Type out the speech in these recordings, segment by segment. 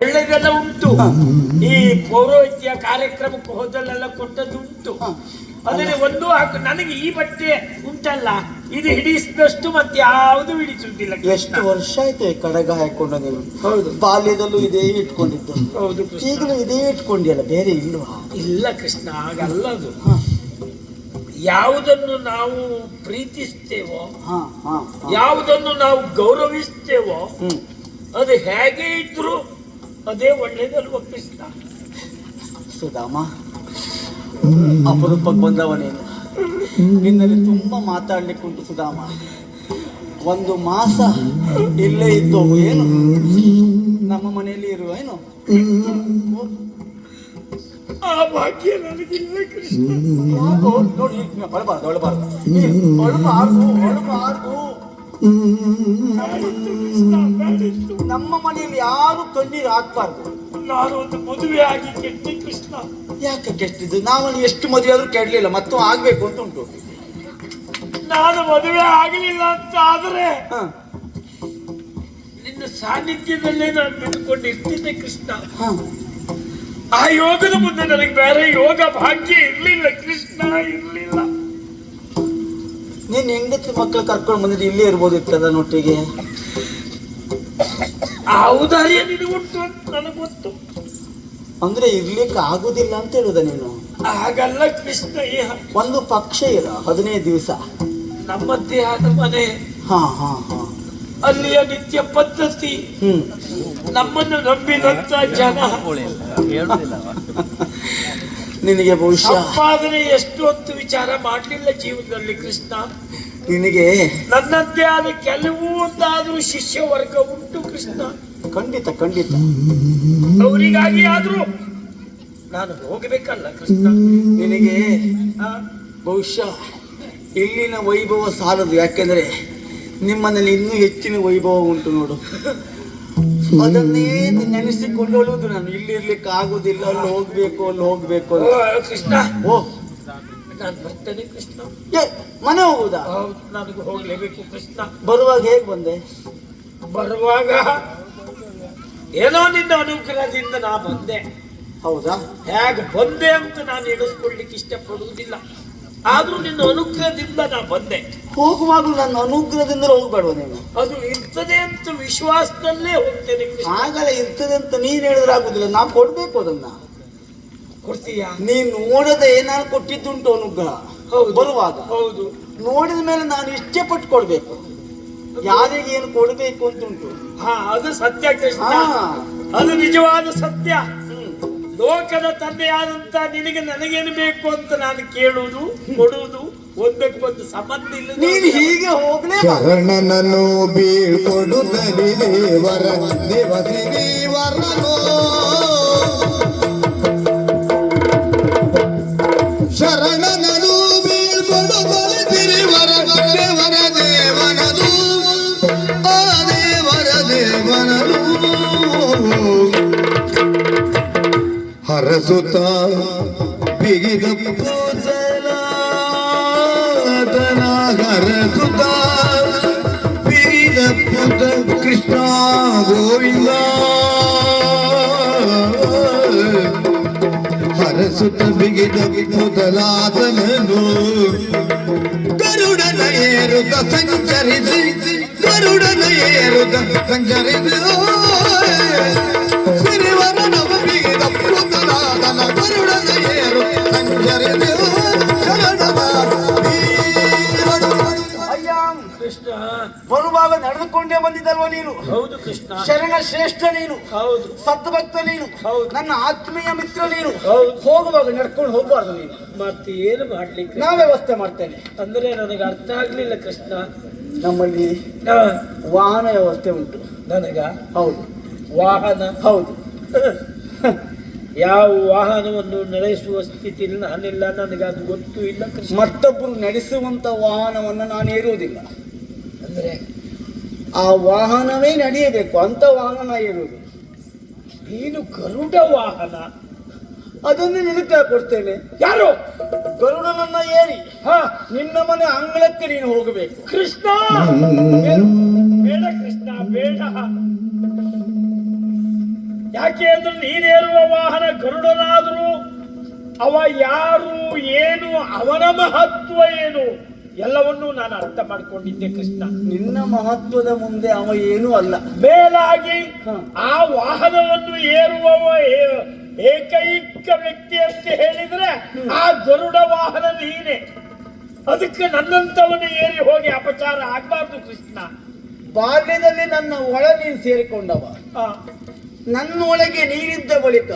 ಒಳ್ಳೆದೆಲ್ಲ ಉಂಟು. ಈ ಪೌರೋಹಿತ್ಯ ಕಾರ್ಯಕ್ರಮಕ್ಕೆ ಹೋದಲ್ಲೆಲ್ಲ ಕೊಟ್ಟದ್ದು ಉಂಟು ಅದರಲ್ಲಿ ಒಂದು ಹಾಕು ನನಗೆ ಈ ಬಟ್ಟೆ ಉಂಟಲ್ಲ ಇದು ಹಿಡಿಸಿದಷ್ಟು ಮತ್ತೆ ಯಾವುದು ಹಿಡಿಸುವುದಿಲ್ಲ ಎಷ್ಟು ವರ್ಷ ಆಯ್ತು ಕಡಗ ಹಾಕೊಂಡು ನೀವು? ಹೌದು. ಬಾಲ್ಯದಲ್ಲೂ ಇದೇ ಇಟ್ಕೊಂಡಿದ್ದು. ಹೌದು ಈಗಲೂ ಇದೇ ಇಟ್ಕೊಂಡಿಲ್ಲ ಬೇರೆ ಇಲ್ವಾ? ಇಲ್ಲ ಕೃಷ್ಣ ಹಾಗಲ್ಲ ಅದು. ಯಾವುದನ್ನು ನಾವು ಪ್ರೀತಿಸ್ತೇವೋ. ಯಾವುದನ್ನು ನಾವು ಗೌರವಿಸ್ತೇವೋ ಅದು ಹೇಗೆ ಇದ್ರು ಅದೇ ಒಳ್ಳೇದಲ್ವ ಕೃಷ್ಣ ಸುಧಾಮ ಅಪರೂಪಕ್ಕೆ ಬಂದವ ನೀನು ನಿನ್ನಲ್ಲಿ ತುಂಬಾ ಮಾತಾಡ್ಲಿಕ್ಕೆ ಉಂಟು ಸುಧಾಮ ಒಂದು ಮಾಸ ಇಲ್ಲೇ ಇದ್ದು ಏನು ನಮ್ಮ ಮನೆಯಲ್ಲಿ ಇರುವ ಏನು ಆ ಭಾಗ್ಯ ನನಗಿಲ್ಲ ಕೃಷ್ಣ? ನೋಡಿ ಒಳಬಾರ್ದು ಒಳಬಾರ್ದು ಒಳಬಾರ್ದು. ನಮ್ಮ ಮನೆಯಲ್ಲಿ ಯಾರು ಕಣ್ಣೀರು ಹಾಕ್ಬಾರ್ದು. ನಾನು ಒಂದು ಮದುವೆ ಆಗಿ ಕೆಟ್ಟಿ ಕೃಷ್ಣ. ಯಾಕೆ ಕೆಟ್ಟಿದ್ದು? ನಾವನ್ನು ಎಷ್ಟು ಮದುವೆ ಆದ್ರೂ ಕೆಡ್ಲಿಲ್ಲ ಮತ್ತು ಆಗ್ಬೇಕು ಅಂತ ಉಂಟು. ನಾನು ಮದುವೆ ಆಗಲಿಲ್ಲ ಅಂತ ಆದ್ರೆ ನಿನ್ನ ಸಾನ್ನಿಧ್ಯದಲ್ಲೇ ನಾನು ಬಿಟ್ಕೊಂಡು ಇರ್ತಿದ್ದೆ ಕೃಷ್ಣ. ಆ ಯೋಗದ ಮುಂದೆ ನನಗೆ ಬೇರೆ ಯೋಗ ಭಾಗ್ಯ ಇರ್ಲಿಲ್ಲ ಕೃಷ್ಣ ಇರ್ಲಿಲ್ಲ. ನೀನ್ ಹೆಂಡತಿ ಮಕ್ಕಳು ಕರ್ಕೊಂಡು ಬಂದಿದ್ದು ಇಲ್ಲೇ ಇರ್ಬೋದಿತ್ತು ಇತ್ತದ ಆ ಔದಾರ್ಯ ನಿನಗುಂಟು ಅಂತ ನನಗೆ ಗೊತ್ತು. ಅಂದ್ರೆ ಇರ್ಲಿಕ್ಕೆ ಆಗುದಿಲ್ಲ ಅಂತ ಹೇಳುದ ನೀನು. ಹಾಗಲ್ಲ ಕೃಷ್ಣ ಈ ಒಂದು ಪಕ್ಷ ಇರ ಹದಿನೈದು ದಿವಸ. ನಮ್ಮ ಆದ ಮನೆ. ಹಾ ಹಾ ಹಾ. ಅಲ್ಲಿಯ ನಿತ್ಯ ಪದ್ಧತಿ. ಹ್ಮ್. ನಮ್ಮನ್ನು ನಂಬಿದಂತ ಜನ. ನಿನಗೆ ಭವಿಷ್ಯ ಸಂಪಾದನೆ ಎಷ್ಟು ಹೊತ್ತು ವಿಚಾರ ಮಾಡಲಿಲ್ಲ ಜೀವನದಲ್ಲಿ ಕೃಷ್ಣ? ನಿನಗೆ ನನ್ನಂತೆ ಆದ ಕೆಲವು ಒಂದಾದ್ರೂ ಶಿಷ್ಯ ವರ್ಗ ಉಂಟು ಕೃಷ್ಣ. ಖಂಡಿತ ಖಂಡಿತ. ಅವರಿಗಾಗಿ ಆದ್ರೂ ನಾನು ಹೋಗಬೇಕಲ್ಲ ಕೃಷ್ಣ? ನಿನಗೆ ಬಹುಶಃ ಇಲ್ಲಿನ ವೈಭವ ಸಾಲದು. ಯಾಕೆಂದ್ರೆ ನಿಮ್ಮನೇಲಿ ಇನ್ನೂ ಹೆಚ್ಚಿನ ವೈಭವ ಉಂಟು ನೋಡು. ಅದನ್ನೇ ನೆನೆಸಿಕೊಳ್ಳುವುದು ನಾನು. ಇಲ್ಲಿ ಇರ್ಲಿಕ್ಕೆ ಆಗುದಿಲ್ಲ ಅಲ್ಲಿ ಹೋಗ್ಬೇಕು ಅಲ್ಲಿ ಹೋಗ್ಬೇಕು ಅಂತ. ಕೃಷ್ಣ. ಓ. ನಾನು ಬರ್ತೇನೆ ಕೃಷ್ಣ. ಏ ಮನೆ ಹೋಗುದಾ? ಹೌದು ನನಗೆ ಹೋಗ್ಲೇಬೇಕು ಕೃಷ್ಣ. ಬರುವಾಗ ಹೇಗೆ ಬಂದೆ? ಬರುವಾಗ ಏನೋ ನಿನ್ನ ಅನುಗ್ರಹದಿಂದ ನಾ ಬಂದೆ. ಹೌದಾ? ಹೇಗೆ ಬಂದೆ ಅಂತ ನಾನು ಎಣಿಸ್ಕೊಳ್ಲಿಕ್ಕೆ ಇಷ್ಟಪಡುವುದಿಲ್ಲ. ಆದ್ರೂ ನಿನ್ನ ಅನುಗ್ರಹದಿಂದ ನಾ ಬಂದೆ. ಹೋಗುವಾಗಲೂ ನನ್ನ ಅನುಗ್ರಹದಿಂದ ಹೋಗ್ಬೇಡುವ ನೀನು? ಅದು ಇರ್ತದೆ ಅಂತ ವಿಶ್ವಾಸದಲ್ಲೇ ಹೋಗ್ತೇನೆ ಕೃಷ್ಣ. ಆಗಲೇ ಇರ್ತದೆ ಅಂತ ನೀನ್ ಹೇಳಿದ್ರೆ ಆಗುದಿಲ್ಲ. ನಾ ಕೊಡ್ಬೇಕು ಅದನ್ನ. ಕೊಡ್ತೀಯಾ? ನೀನ್ ನೋಡದೆ ಏನಾದ್ರು ಕೊಟ್ಟಿದ್ದುಂಟು ಅನುಗ್ರಹ? ಹೌದು. ಬರುವಾಗ? ಹೌದು. ನೋಡಿದ ಮೇಲೆ ನಾನು ಇಷ್ಟೇ ಪಟ್ಟು ಕೊಡ್ಬೇಕು ಯಾರಿಗೆ ಏನು ಕೊಡ್ಬೇಕು ಅಂತ ಉಂಟು ಹಾ ಅದು ಸತ್ಯ ಕೃಷ್ಣ. ಹಾ. ಅದು ನಿಜವಾದ ಸತ್ಯ. ಲೋಕದ ತಂದೆಯಾದಂತ ನಿನಗೆ ನನಗೇನು ಬೇಕು ಅಂತ ನಾನು ಕೇಳುವುದು ಕೊಡುವುದು ಒಂದಕ್ಕೊಂದು ಸಂಬಂಧ ಇಲ್ಲ ನೀನು ಹೀಗೆ ಹೋಗ್ಲೇ ಶರಣನನ್ನು ಬೀಳ್ಕೊಡು ದೇವರ ದೇವ ದೇವರನು ಹರಸುತ್ತ ಬಿಗಿದ ಪೂಜಲಾದನ ಹರಸುತ್ತ ಬಿಗಿದ ಪುತ ಕೃಷ್ಣ ಗೋವಿಂದ ಹರಸುತ್ತ ಬಿಗಿದ ಮೊದಲಾದನನು ಗರುಡನ ಏರುತ್ತ ಸಂಚರಿಸಿ ಗರುಡನ ಏರುತ್ತ ಸಂಚರಿಸಿ ಬಂದಿದ್ದಲ್ವ ನೀನು. ಹೌದು ಕೃಷ್ಣ. ಶರಣ ಶ್ರೇಷ್ಠ ನೀನು. ಹೌದು. ಸದ್ಭಕ್ತ ನೀನು. ಹೌದು. ನನ್ನ ಆತ್ಮೀಯ ಮಿತ್ರ ನೀನು. ಹೌದು. ಹೋಗುವಾಗ ನಡ್ಕೊಂಡು ಹೋಗಬಾರ್ದು ನೀನು. ಮತ್ತೆ ಏನು ಮಾಡ್ಲಿಕ್ಕೆ ನಾ ವ್ಯವಸ್ಥೆ ಮಾಡ್ತೇನೆ. ಅಂದ್ರೆ ನನಗೆ ಅರ್ಥ ಆಗ್ಲಿಲ್ಲ ಕೃಷ್ಣ. ನಮ್ಮಲ್ಲಿ ಆ, ವಾಹನ ವ್ಯವಸ್ಥೆ ಉಂಟು. ನನಗ? ಹೌದು. ವಾಹನ? ಹೌದು. ಯಾವ ವಾಹನವನ್ನು ನಡೆಸುವ ಸ್ಥಿತಿ ನಾನಿಲ್ಲ ನನಗೆ ಅದು ಗೊತ್ತು ಇಲ್ಲ ಕೃಷ್ಣ. ಮತ್ತೊಬ್ಬರು ನಡೆಸುವಂತ ವಾಹನವನ್ನು ನಾನು ಏರುವುದಿಲ್ಲ. ಅಂದ್ರೆ ಆ ವಾಹನವೇ ನಡೆಯಬೇಕು, ಅಂತ ವಾಹನ ಇರುವುದು. ನೀನು ಗರುಡ ವಾಹನ. ಅದನ್ನು ನಿನಗೆ ಕೊಡ್ತೇನೆ. ಯಾರು? ಗರುಡನನ್ನ ಏರಿ, ಹಾ, ನಿನ್ನ ಮನೆ ಅಂಗಳಕ್ಕೆ ನೀನು ಹೋಗಬೇಕು. ಕೃಷ್ಣ! ಬೇಡ ಕೃಷ್ಣ, ಬೇಡ. ಯಾಕೆ ಅಂದ್ರೆ ನೀನೇರುವ ವಾಹನ ಗರುಡನಾದರೂ ಅವ ಯಾರು, ಏನು, ಅವನ ಮಹತ್ವ ಏನು? ಎಲ್ಲವನ್ನೂ ನಾನು ಅರ್ಥ ಮಾಡಿಕೊಂಡಿದ್ದೆ ಕೃಷ್ಣ. ನಿನ್ನ ಮಹತ್ವದ ಮುಂದೆ ಅವ ಏನೂ ಅಲ್ಲ. ಮೇಲಾಗಿ ಆ ವಾಹನವನ್ನು ಏರುವವ ಏಕೈಕ ವ್ಯಕ್ತಿ ಅಂತ ಹೇಳಿದ್ರೆ ಆ ಗರುಡ ವಾಹನ ನೀನೆ. ಅದಕ್ಕೆ ನನ್ನಂತವನು ಏರಿ ಹೋಗಿ ಅಪಚಾರ ಆಗ್ಬಾರ್ದು ಕೃಷ್ಣ. ಬಾಲ್ಯದಲ್ಲಿ ನನ್ನ ಒಳ ನೀನು ಸೇರಿಕೊಂಡವ. ನನ್ನ ಒಳಗೆ ನೀರಿದ್ದ ಬಳಿಕ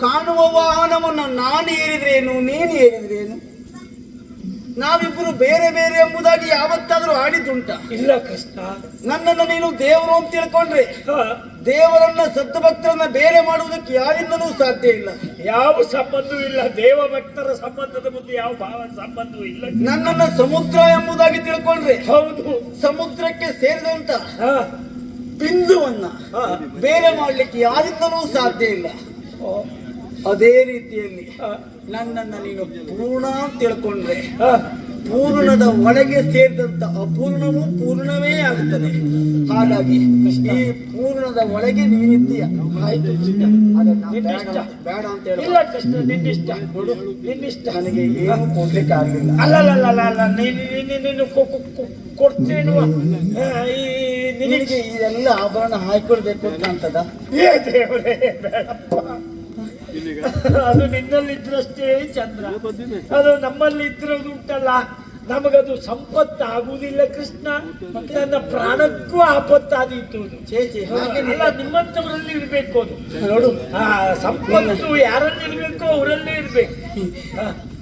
ಕಾಣುವ ವಾಹನವನ್ನು ನಾನು ಏರಿದ್ರೇನು ನೀನು ಏರಿದ್ರೇನು? ನಾವಿಬ್ಬರು ಬೇರೆ ಬೇರೆ ಎಂಬುದಾಗಿ ಯಾವತ್ತಾದ್ರೂ ಆಡಿದ್ದುಂಟ? ಇಲ್ಲ ಕಷ್ಟ ನನ್ನನ್ನು ನೀನು ದೇವರು ಅಂತ ತಿಳ್ಕೊಂಡ್ರೆ ದೇವರನ್ನ ಸದ್ಭಕ್ತರನ್ನ ಬೇರೆ ಮಾಡುವುದಕ್ಕೆ ಯಾರಿಂದಲೂ ಸಾಧ್ಯ ಇಲ್ಲ. ಯಾವ ಸಂಬಂಧವೂ ಇಲ್ಲ. ದೇವ ಭಕ್ತರ ಸಂಬಂಧದ ಮುಂದೆ ಯಾವ ಭಾವ ಸಂಬಂಧವೂ ಇಲ್ಲ. ನನ್ನನ್ನ ಸಮುದ್ರ ಎಂಬುದಾಗಿ ತಿಳ್ಕೊಂಡ್ರೆ ಹೌದು. ಸಮುದ್ರಕ್ಕೆ ಸೇರಿದಂತ ಬಿಂದುವನ್ನ ಬೇರೆ ಮಾಡ್ಲಿಕ್ಕೆ ಯಾರಿಂದಲೂ ಸಾಧ್ಯ ಇಲ್ಲ. ಅದೇ ರೀತಿಯಲ್ಲಿ ನನ್ನನ್ನು ನೀನು ಪೂರ್ಣ ತಿಳ್ಕೊಂಡ್ರೆ ಪೂರ್ಣದ ಒಳಗೆ ಸೇರಿದಂತ ಅಪೂರ್ಣವೂ ಪೂರ್ಣವೇ ಆಗುತ್ತದೆ. ಹಾಗಾಗಿ ಈ ಪೂರ್ಣದ ಒಳಗೆ ನೀನಿದ್ದೀಯ ಆಯ್ತು ಬೇಡ ಅಂತ ಹೇಳ ನನಗೆ ಏನು ಕೊಡ್ಲಿಕ್ಕೆ ಆಗಲಿಲ್ಲ. ಅಲ್ಲ ನೀನು ಕೊಡ್ತೇನು. ಈ ನಿನಗೆ ಇದೆಲ್ಲ ಆಭರಣ ಹಾಕೊಳ್ಬೇಕು ಅಂತ ಅಂತದ ದೇವರೇ ಬೇಡಪ್ಪ. ಅದು ನಿನ್ನಲ್ಲಿದ್ರಷ್ಟೇ ಚಂದ್ರ. ಅದು ನಮ್ಮಲ್ಲಿ ಇದ್ರದು ಉಂಟಲ್ಲ ನಮಗದು ಸಂಪತ್ತು ಆಗುವುದಿಲ್ಲ ಕೃಷ್ಣ ನನ್ನ ಪ್ರಾಣಕ್ಕೂ ಆಪತ್ತಾದೀತು ಎಲ್ಲ ನಿಮ್ಮಂತವರಲ್ಲಿ ಇರಬೇಕು ಅದು. ನೋಡು. ಆ ಸಂಪತ್ತು ಯಾರಲ್ಲಿ ಇರ್ಬೇಕು ಅವರಲ್ಲೇ ಇರಬೇಕು.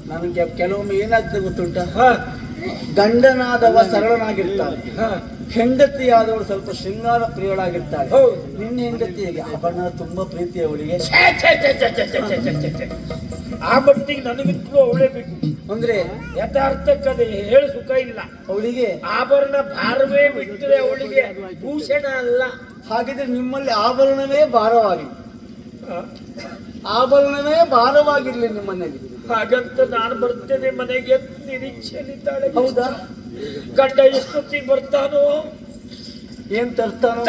ನನಗೆ ಕೆಲವೊಮ್ಮೆ ಏನಾಗ್ತದೆ ಗೊತ್ತುಂಟ? ಹಾ, ಗಂಡನಾದವ ಸರಳನಾಗಿರ್ತಾನೆ. ಹೆಂಡತಿಯಾದವಳು ಸ್ವಲ್ಪ ಶೃಂಗಾರ ಪ್ರಿಯಳಾಗಿರ್ತಾಳೆ. ನಿನ್ನ ಹೆಂಡತಿಗೆ ಆಭರಣ ತುಂಬಾ ಪ್ರೀತಿ ಅವಳಿಗೆ. ಆ ಮಟ್ಟಿಗೆ ನನಗಿಂತಲೂ ಅವಳೇ ಬೇಕು. ಅಂದ್ರೆ? ಯಥಾರ್ಥ ಕಥೆ ಹೇಳಿ ಸುಖ ಇಲ್ಲ. ಅವಳಿಗೆ? ಆಭರಣ ಭಾರವೇ ಬಿಟ್ಟರೆ ಅವಳಿಗೆ. ಭೂಷಣ ಅಲ್ಲ. ಹಾಗಿದ್ರೆ ನಿಮ್ಮಲ್ಲಿ ಆಭರಣವೇ ಭಾರವಾಗಿ. ಆಭರಣವೇ ಭಾರವಾಗಿರ್ಲಿ ನಿಮ್ಮನೆಯಲ್ಲಿ ಹಾಗಂತ ನಾನು ಬರ್ತೇನೆ ಮನೆಗೆ. ನಿರೀಕ್ಷೆಯಲ್ಲಿದ್ದಾಳೆ ಹೌದಾ ಗಡ್ಡ ಎಷ್ಟೊತ್ತಿಗೆ ಬರ್ತಾನೋ? ಏನ್ ತರ್ತಾನೋ?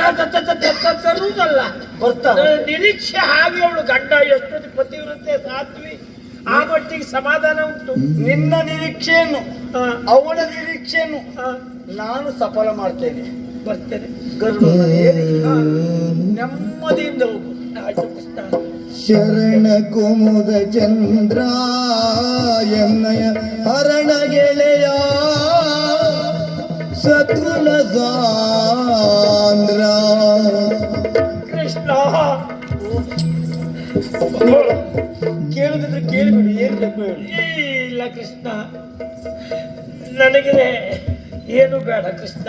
ತರುವುದಲ್ಲ. ಬರ್ತಾನ? ನಿರೀಕ್ಷೆ ಹಾಗೆ ಅವಳು ಗಂಡ ಎಷ್ಟೊತ್ತಿಗೆ ಪತಿವ್ರತೆ ಸಾತ್ವಿ ಆ ಮಟ್ಟಿಗೆ ಸಮಾಧಾನ ಉಂಟು. ನಿನ್ನ ನಿರೀಕ್ಷೆಯನ್ನು ಅವಳ ನಿರೀಕ್ಷೆಯನ್ನು ನಾನು ಸಫಲ ಮಾಡ್ತೇನೆ. ಬರ್ತೇನೆ. ಗರ್ಭ ನೆಮ್ಮದಿಯಿಂದ ಹೋಗು. ಶರಣ ಕುಮುದ ಚಂದ್ರ ಎನ್ನಯ ಹರಣ ಗೆಳೆಯ ಸತ್ಗುಣ ಸಾಂದ್ರ. ಕೃಷ್ಣ. ಕೇಳುದಿದ್ರೆ ಕೇಳಿಬಿಡಿ, ಏನ್ ಇಲ್ಲ ಕೃಷ್ಣ. ನನಗೆ ಏನು ಬೇಡ ಕೃಷ್ಣ.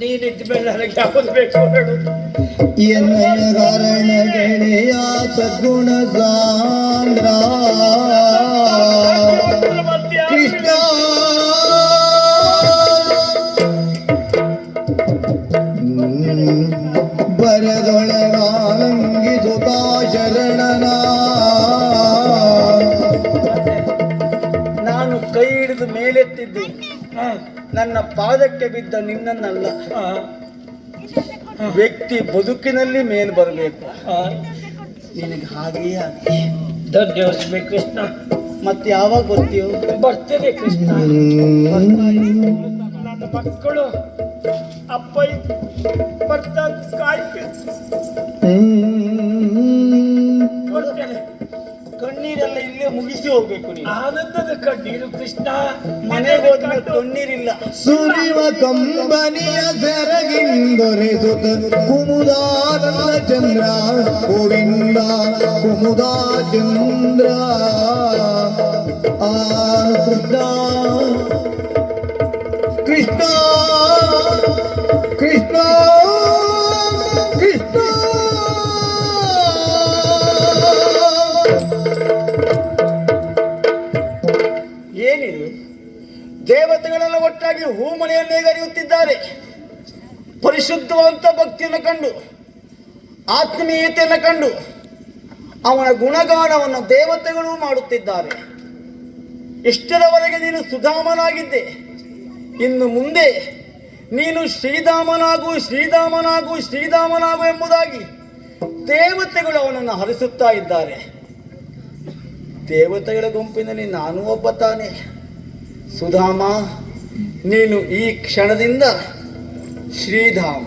ನೀನಿದ್ದ ಮೇಲೆ ನನಗೆ ಯಾವುದು ಬೇಕು ಎನ್ನಯ ಗೆಳೆಯ ಸದ್ಗುಣ ಸಾಂದ್ರ. ಕೃಷ್ಣ ಬರದೊಳಗಾಲಂಗಿಸುತ್ತ ನನ್ನ ಪಾದಕ್ಕೆ ಬಿದ್ದ ನಿನ್ನನ್ನಲ್ಲ. ವ್ಯಕ್ತಿ ಬದುಕಿನಲ್ಲಿ ಮೇಲ್ ಬರಬೇಕು. ನಿನಗೆ ಹಾಗೆಯೇ ಆಗಿ ಧನ್ಯವಾದ ಕೃಷ್ಣ. ಮತ್ತೆ ಯಾವಾಗ ಬರ್ತೀಯೋ? ಬರ್ತೇವೆ ಕೃಷ್ಣ. ನನ್ನ ಮಕ್ಕಳು ಅಪ್ಪ ಬರ್ತಾ ಬರ್ತೇನೆ. ಕಣ್ಣೀರೆಲ್ಲ ಇಲ್ಲೇ ಮುಗಿಸಿ ಹೋಗ್ಬೇಕು ನೀನು. ಆನಂದದ ಕಣ್ಣೀರು ಕೃಷ್ಣ. ಮನೆಗೆ ಹೋದ್ರೆ ಕಣ್ಣೀರಿಲ್ಲ ಸುರಿವ ಕಂಬನಿಯ ಸೆರಗಿಂದೊರೆಸುತ್ತ ಕುಮುದಾನಂದ ಚಂದ್ರ ಗೋವಿಂದ ಕುಮುದಾ ಚಂದ್ರ. ಆ ಕೃಷ್ಣ. ಕೃಷ್ಣ ಕೃಷ್ಣ. ಒಟ್ಟಾಗಿ ಹೂಮನೆಯನ್ನೇ ಗರಿಯುತ್ತಿದ್ದಾರೆ ಪರಿಶುದ್ಧವಂತ ಭಕ್ತಿಯನ್ನು ಕಂಡು, ಆತ್ಮೀಯತೆಯನ್ನು ಕಂಡು ಅವನ ಗುಣಗಾನವನ್ನು ದೇವತೆಗಳು ಮಾಡುತ್ತಿದ್ದಾರೆ. ಇಷ್ಟರವರೆಗೆ ನೀನು ಸುಧಾಮನಾಗಿದ್ದೆ. ಇನ್ನು ಮುಂದೆ ನೀನು ಶ್ರೀಧಾಮನಾಗು ಶ್ರೀಧಾಮನಾಗು ಶ್ರೀಧಾಮನಾಗು ಎಂಬುದಾಗಿ ದೇವತೆಗಳು ಅವನನ್ನು ಹರಿಸುತ್ತಾ ಇದ್ದಾರೆ. ದೇವತೆಗಳ ಗುಂಪಿನಲ್ಲಿ ನಾನು ಒಬ್ಬ ತಾನೆ. ಸುಧಾಮ ನೀನು ಈ ಕ್ಷಣದಿಂದ ಶ್ರೀಧಾಮ.